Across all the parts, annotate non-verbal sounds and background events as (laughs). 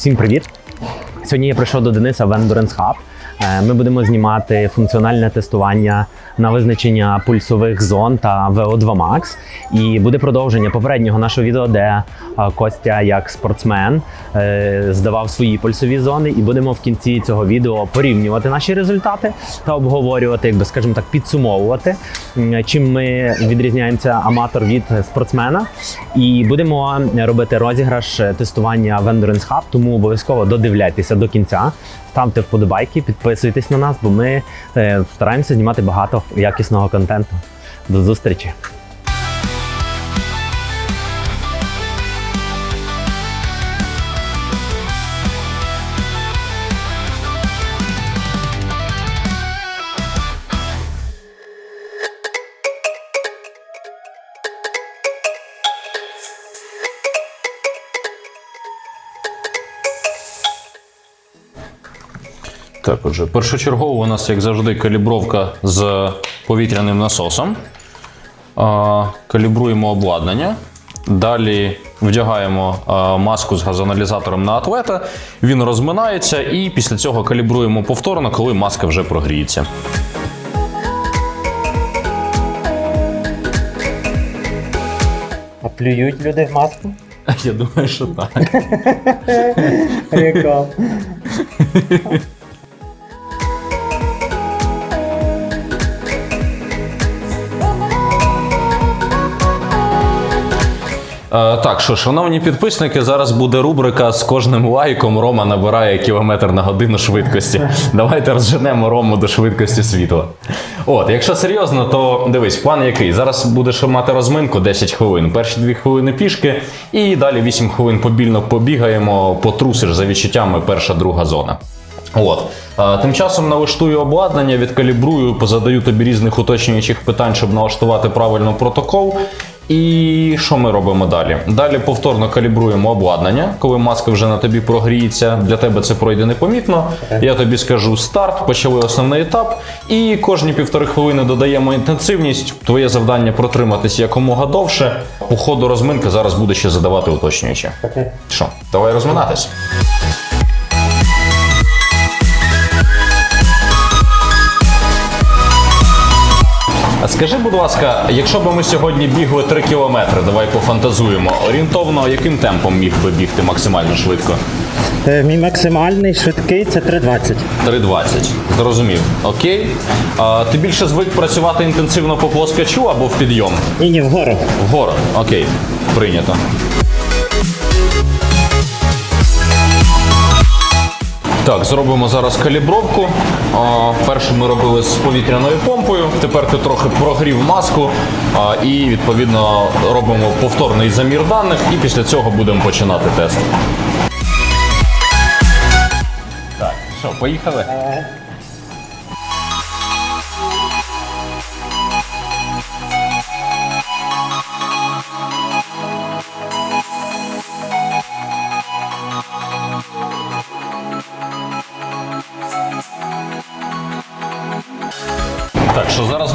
Всім привіт! Сьогодні я прийшов до Дениса в Endurance Hub. Ми будемо знімати функціональне тестування на визначення пульсових зон та VO2 Max. І буде продовження попереднього нашого відео, де е, Костя, як спортсмен, е, здавав свої пульсові зони. І будемо в кінці цього відео порівнювати наші результати та обговорювати, якби скажімо так, підсумовувати, чим ми відрізняємося аматор від спортсмена. І будемо робити розіграш е, тестування в Endurance Hub, тому обов'язково додивляйтеся до кінця. Ставте вподобайки, підписуйтесь на нас, бо ми стараємося знімати багато якісного контенту. До зустрічі! Так, отже, першочергово у нас, як завжди, калібровка з повітряним насосом. А, Калібруємо обладнання. Далі вдягаємо а, маску з газоаналізатором на атлета. Він розминається, і після цього калібруємо повторно, коли маска вже прогріється. А плюють люди в маску? (laughs) Я думаю, що так. (laughs) Прикол. (laughs) так, що, шановні підписники, зараз буде рубрика з кожним лайком Рома набирає кілометр на годину швидкості. Давайте розженемо Рому до швидкості світла. От, якщо серйозно, то дивись, план який? Зараз будеш мати розминку 10 хвилин. Перші 2 хвилини пішки, і далі 8 хвилин побільно побігаємо, потрусиш за відчуттями перша друга зона. От. Тим часом налаштую обладнання, відкалібрую, позадаю тобі різних уточнюючих питань, щоб налаштувати правильно протокол. І що ми робимо далі? Далі повторно калібруємо обладнання, коли маска вже на тобі прогріється. Для тебе це пройде непомітно. Я тобі скажу старт, почали основний етап, і кожні півтори хвилини додаємо інтенсивність. Твоє завдання протриматись якомога довше. По ходу розминки зараз буде ще задавати уточнюючі. Що, давай розминатись. Скажи, будь ласка, якщо б ми сьогодні бігли 3 кілометри, давай пофантазуємо. Орієнтовно, яким темпом міг би бігти максимально швидко? Е, Мій максимальний швидкий це 3,20. 3.20. Зрозумів. Окей. А, ти більше звик працювати інтенсивно по плоскачу або в підйом? Ні, ні, вгору. Вгору. Окей. Прийнято. Так, зробимо зараз калібровку. Першу ми робили з повітряною помпою. Тепер ти трохи прогрів маску і відповідно робимо повторний замір даних, і після цього будемо починати тест. Так, що, поїхали?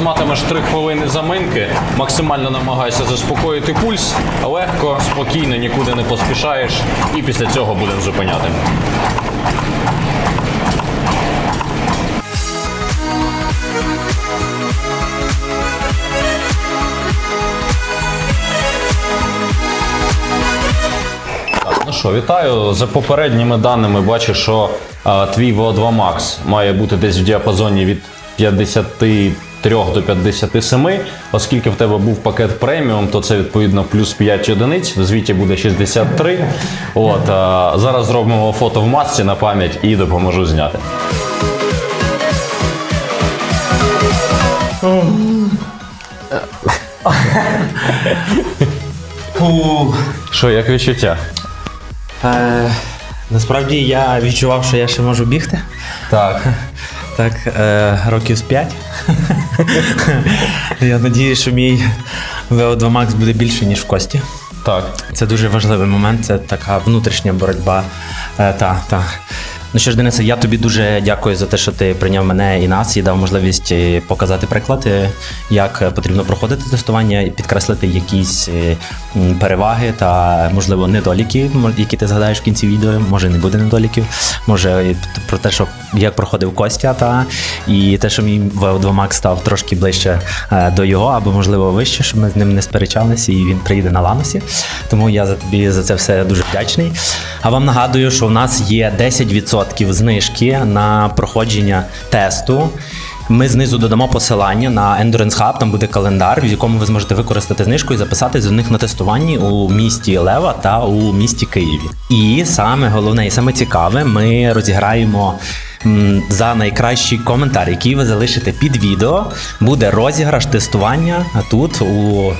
Матимеш 3 хвилини заминки, максимально намагайся заспокоїти пульс, легко, спокійно, нікуди не поспішаєш, і після цього будемо зупиняти. Ну що, вітаю. За попередніми даними бачу, що а, твій VO2 Max має бути десь в діапазоні від 53 до 57. Оскільки в тебе був пакет преміум, то це відповідно плюс 5 одиниць. В звіті буде 63. От, а, зараз зробимо фото в масці на пам'ять і допоможу зняти. Що, як відчуття? Е, насправді я відчував, що я ще можу бігти. Так. Так, е, років з 5. (laughs) я сподіваюся, що мій VO2 Max буде більше, ніж в Кості. Так. Це дуже важливий момент, це така внутрішня боротьба. Е, та, та. Ну що ж, Денисе, я тобі дуже дякую за те, що ти прийняв мене і нас і дав можливість е, показати приклад, е, як потрібно проходити тестування, і підкреслити якісь е, переваги та, можливо, недоліки, які ти згадаєш в кінці відео. Може, не буде недоліків. Може, про те, що як проходив Костя, та і те, що мій VO2 Max став трошки ближче е, до його, або можливо вище, щоб ми з ним не сперечалися, і він приїде на ланосі. Тому я за тобі за це все дуже вдячний. А вам нагадую, що в нас є 10% знижки на проходження тесту. Ми знизу додамо посилання на Endurance Hub, там буде календар, в якому ви зможете використати знижку і записатись до них на тестуванні у місті Лева та у місті Києві. І саме головне і саме цікаве, ми розіграємо за найкращий коментар, який ви залишите під відео. Буде розіграш тестування тут у,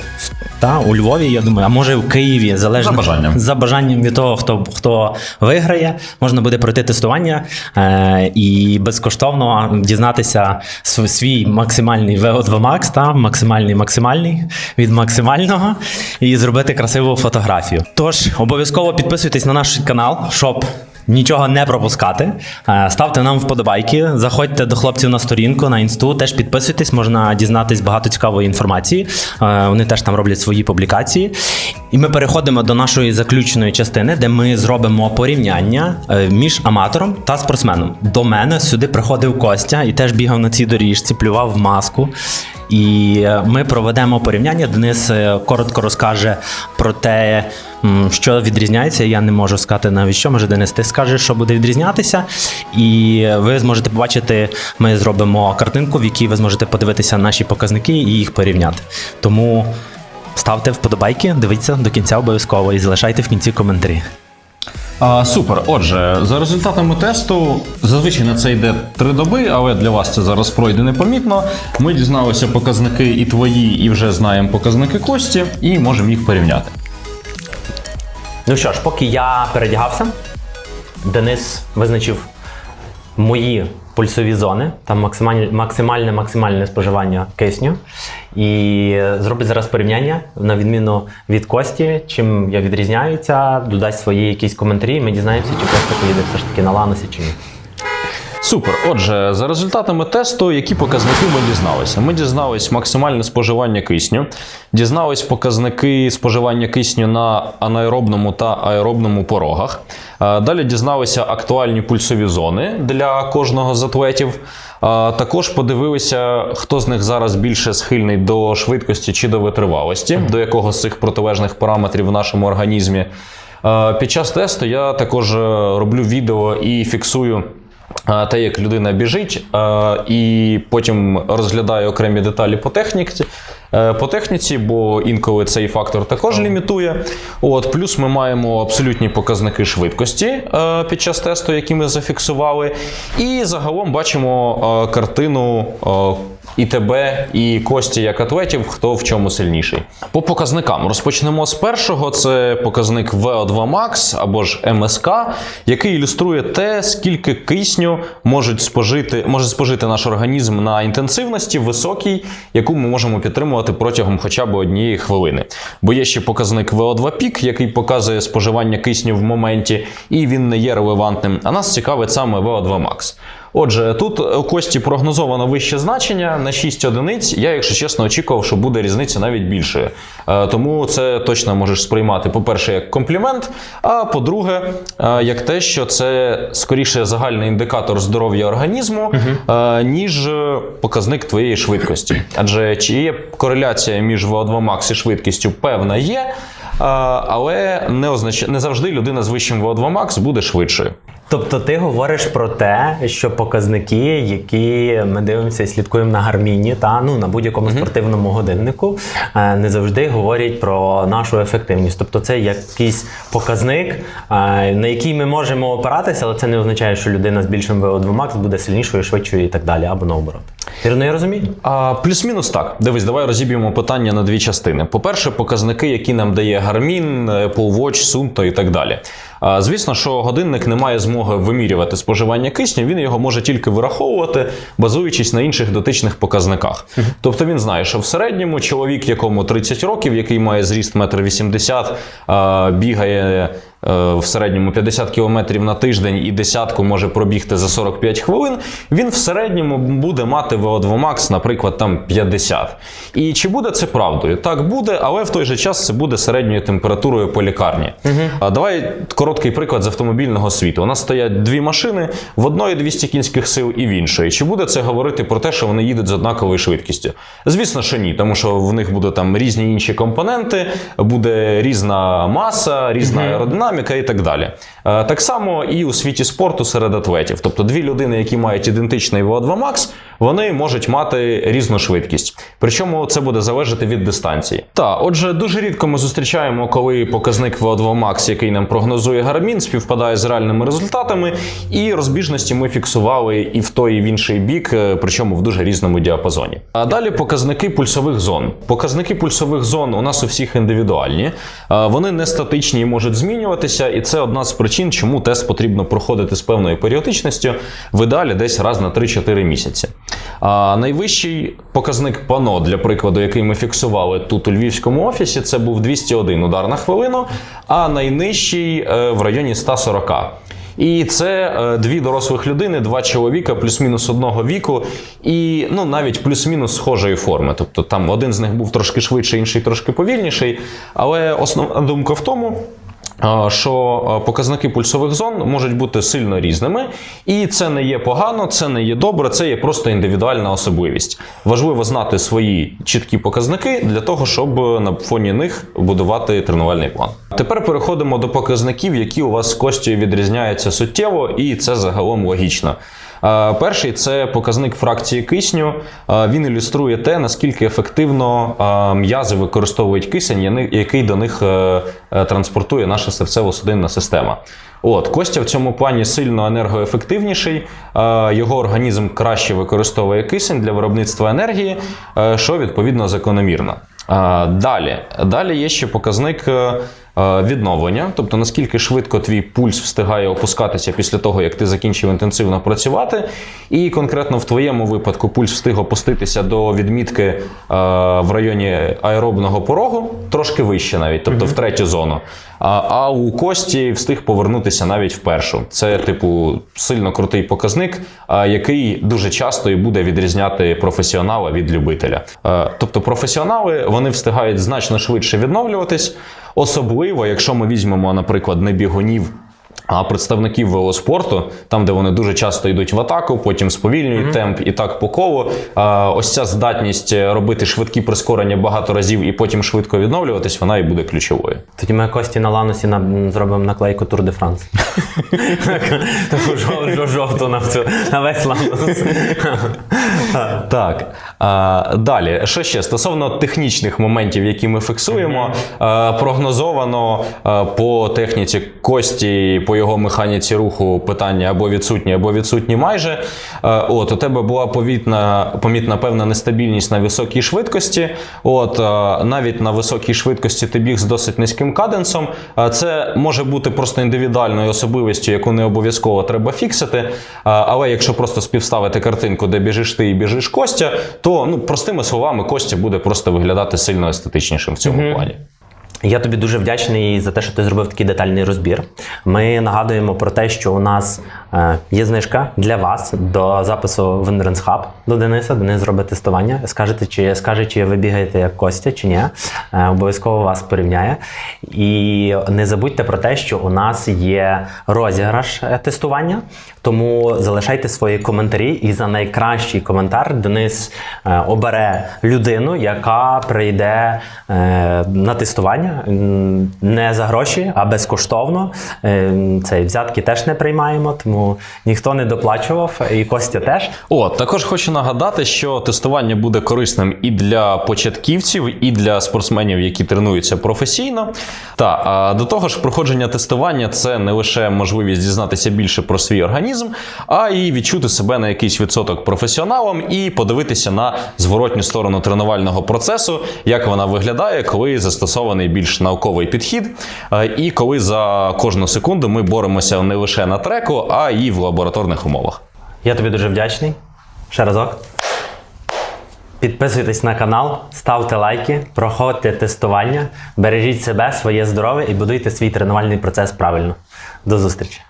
та, у Львові, я думаю, а може в Києві, залежно За бажанням. за бажанням від того, хто, хто виграє, можна буде пройти тестування е, і безкоштовно дізнатися св- свій максимальний VO2 Max, та, максимальний максимальний від максимального, і зробити красиву фотографію. Тож обов'язково підписуйтесь на наш канал, щоб. Нічого не пропускати. Е, Ставте нам вподобайки, заходьте до хлопців на сторінку на інсту, теж підписуйтесь, можна дізнатись багато цікавої інформації. Е, Вони теж там роблять свої публікації. І ми переходимо до нашої заключної частини, де ми зробимо порівняння е, між аматором та спортсменом. До мене сюди приходив Костя і теж бігав на цій доріжці, плював маску. І ми проведемо порівняння. Денис коротко розкаже про те, що відрізняється. Я не можу сказати навіть що. Може, Денис, ти скажеш, що буде відрізнятися. І ви зможете побачити, ми зробимо картинку, в якій ви зможете подивитися наші показники і їх порівняти. Тому ставте вподобайки, дивіться до кінця обов'язково і залишайте в кінці коментарі. А, супер. Отже, за результатами тесту, зазвичай на це йде три доби, але для вас це зараз пройде непомітно. Ми дізналися показники і твої, і вже знаємо показники Кості, і можемо їх порівняти. Ну що ж, поки я передягався, Денис визначив мої пульсові зони, там максимальне, максимальне максимальне споживання кисню. І зробить зараз порівняння на відміну від Кості, чим я відрізняюся, додасть свої якісь коментарі, і ми дізнаємося, чи Костя поїде все ж таки на ланосі чи ні. Супер. Отже, за результатами тесту, які показники ми дізналися? Ми дізналися максимальне споживання кисню, дізнались показники споживання кисню на анаеробному та аеробному порогах. Е, Далі дізналися актуальні пульсові зони для кожного з атлетів. Е, Також подивилися, хто з них зараз більше схильний до швидкості чи до витривалості, до якого з цих протилежних параметрів в нашому організмі. Е, Під час тесту я також роблю відео і фіксую. Те, як людина біжить, і потім розглядає окремі деталі по техніці, е, по техніці, бо інколи цей фактор також лімітує. От, плюс ми маємо абсолютні показники швидкості е, під час тесту, які ми зафіксували. І загалом бачимо е, картину. І тебе, і Кості як атлетів, хто в чому сильніший. По показникам розпочнемо з першого. Це показник VO2 Max або ж МСК, який ілюструє те, скільки кисню можуть спожити, може спожити наш організм на інтенсивності високій, яку ми можемо підтримувати протягом хоча б однієї хвилини. Бо є ще показник VO2 пік, який показує споживання кисню в моменті, і він не є релевантним. А нас цікавить саме VO2 Max. Отже, тут у Кості прогнозовано вище значення на 6 одиниць. Я, якщо чесно, очікував, що буде різниця навіть більшою. Е, Тому це точно можеш сприймати, по-перше, як комплімент. А по-друге, е, як те, що це скоріше загальний індикатор здоров'я організму, е, ніж показник твоєї швидкості. Адже чи є кореляція між VO2 Max і швидкістю, певна є. Але не означ... не завжди людина з вищим VO2 Max буде швидшою. Тобто ти говориш про те, що показники, які ми дивимося і слідкуємо на гарміні та ну на будь-якому спортивному годиннику, е, не завжди говорять про нашу ефективність. Тобто, це якийсь показник, е, на який ми можемо опиратися, але це не означає, що людина з більшим VO2 Max буде сильнішою, швидшою і так далі, або наоборот. Вірно, я розумію? А, плюс-мінус так. Дивись, давай розіб'ємо питання на дві частини. По-перше, показники, які нам дає Garmin, Apple Watch, Sunto і так далі. А, звісно, що годинник не має змоги вимірювати споживання кисню, він його може тільки вираховувати, базуючись на інших дотичних показниках. Тобто він знає, що в середньому чоловік, якому 30 років, який має зріст 1,80 м, бігає в середньому 50 км на тиждень і десятку може пробігти за 45 хвилин, він в середньому буде мати VO2 Max, наприклад, там 50. І чи буде це правдою? Так буде, але в той же час це буде середньою температурою по лікарні. А давай короткий приклад з автомобільного світу. У нас стоять дві машини, в одної 200 кінських сил і в іншої. Чи буде це говорити про те, що вони їдуть з однаковою швидкістю? Звісно, що ні, тому що в них будуть там різні інші компоненти, буде різна маса, різна аеродинаміка і так далі. Е, Так само і у світі спорту серед атлетів. Тобто дві людини, які мають ідентичний VO2 Max, вони можуть мати різну швидкість. Причому це буде залежати від дистанції. Та, отже, дуже рідко ми зустрічаємо, коли показник VO2 Max, який нам прогнозує Garmin, співпадає з реальними результатами, і розбіжності ми фіксували і в той, і в інший бік, е, причому в дуже різному діапазоні. А далі показники пульсових зон. Показники пульсових зон у нас у всіх індивідуальні, Е, вони не статичні і можуть змінюватися, і це одна з причин, чому тест потрібно проходити з певною періодичністю, в ідеалі десь раз на 3-4 місяці. А найвищий показник пано, для прикладу, який ми фіксували тут у львівському офісі, це був 201 удар на хвилину, а найнижчий е, в районі 140. І це е, дві дорослих людини, два чоловіка, плюс-мінус одного віку, і ну навіть плюс-мінус схожої форми. Тобто там один з них був трошки швидший, інший трошки повільніший. Але основна думка в тому. Що показники пульсових зон можуть бути сильно різними, і це не є погано, це не є добре, це є просто індивідуальна особливість. Важливо знати свої чіткі показники для того, щоб на фоні них будувати тренувальний план. Тепер переходимо до показників, які у вас з Костю відрізняються суттєво, і це загалом логічно. Е, Перший це показник фракції кисню. Е, Він ілюструє те, наскільки ефективно е, м'язи використовують кисень, який до них транспортує наша серцево-судинна система. От Костя в цьому плані сильно енергоефективніший. Його організм краще використовує кисень для виробництва енергії, що відповідно закономірно. Далі, далі є ще показник. Е, е, Відновлення, тобто наскільки швидко твій пульс встигає опускатися після того, як ти закінчив інтенсивно працювати, і конкретно в твоєму випадку пульс встиг опуститися до відмітки е, в районі аеробного порогу, трошки вище навіть, тобто в третю зону. А, у Кості встиг повернутися навіть в першу. Це, типу, сильно крутий показник, який дуже часто і буде відрізняти професіонала від любителя. Е, Тобто, професіонали вони встигають значно швидше відновлюватись, особливо, якщо ми візьмемо, наприклад, не бігунів. А представників велоспорту, там, де вони дуже часто йдуть в атаку, потім сповільнюють темп і так по колу. А, ось ця здатність робити швидкі прискорення багато разів і потім швидко відновлюватись, вона і буде ключовою. Тоді ми Кості на ланусі на, зробимо наклейку Тур де Франс. (laughs) Таку жов- жовту на, весь ланус. (laughs) Так. Далі, що ще? Стосовно технічних моментів, які ми фіксуємо, прогнозовано по техніці кості, по його механіці руху питання або відсутні, або відсутні майже. От, у тебе була помітна, помітна певна нестабільність на високій швидкості. От, навіть на високій швидкості ти біг з досить низьким каденсом. А, це може бути просто індивідуальною особливістю, яку не обов'язково треба фіксити. Але якщо просто співставити картинку, де біжиш ти і біжиш Костя, то ну простими словами Костя буде просто виглядати сильно естетичнішим в цьому плані. Я тобі дуже вдячний за те, що ти зробив такий детальний розбір. Ми нагадуємо про те, що у нас е, є знижка для вас до запису в Endurance Hub до Дениса. Денис зробить тестування. Скажете, чи скаже, чи ви бігаєте як Костя, чи ні. Е, обов'язково вас порівняє. І не забудьте про те, що у нас є розіграш е, тестування. Тому залишайте свої коментарі, і за найкращий коментар Денис обере людину, яка прийде на тестування м, не за гроші, а безкоштовно. Е, Цей взятки теж не приймаємо, тому ніхто не доплачував, і Костя теж. От також хочу нагадати, що тестування буде корисним і для початківців, і для спортсменів, які тренуються професійно. Та а до того ж, проходження тестування це не лише можливість дізнатися більше про свій організм, а й відчути себе на якийсь відсоток професіоналом і подивитися на зворотню сторону тренувального процесу, як вона виглядає, коли застосований більш науковий підхід, е, і коли за кожну секунду ми боремося не лише на треку, а й в лабораторних умовах. Я тобі дуже вдячний. Ще разок. Підписуйтесь на канал, ставте лайки, проходьте тестування, бережіть себе, своє здоров'я і будуйте свій тренувальний процес правильно. До зустрічі!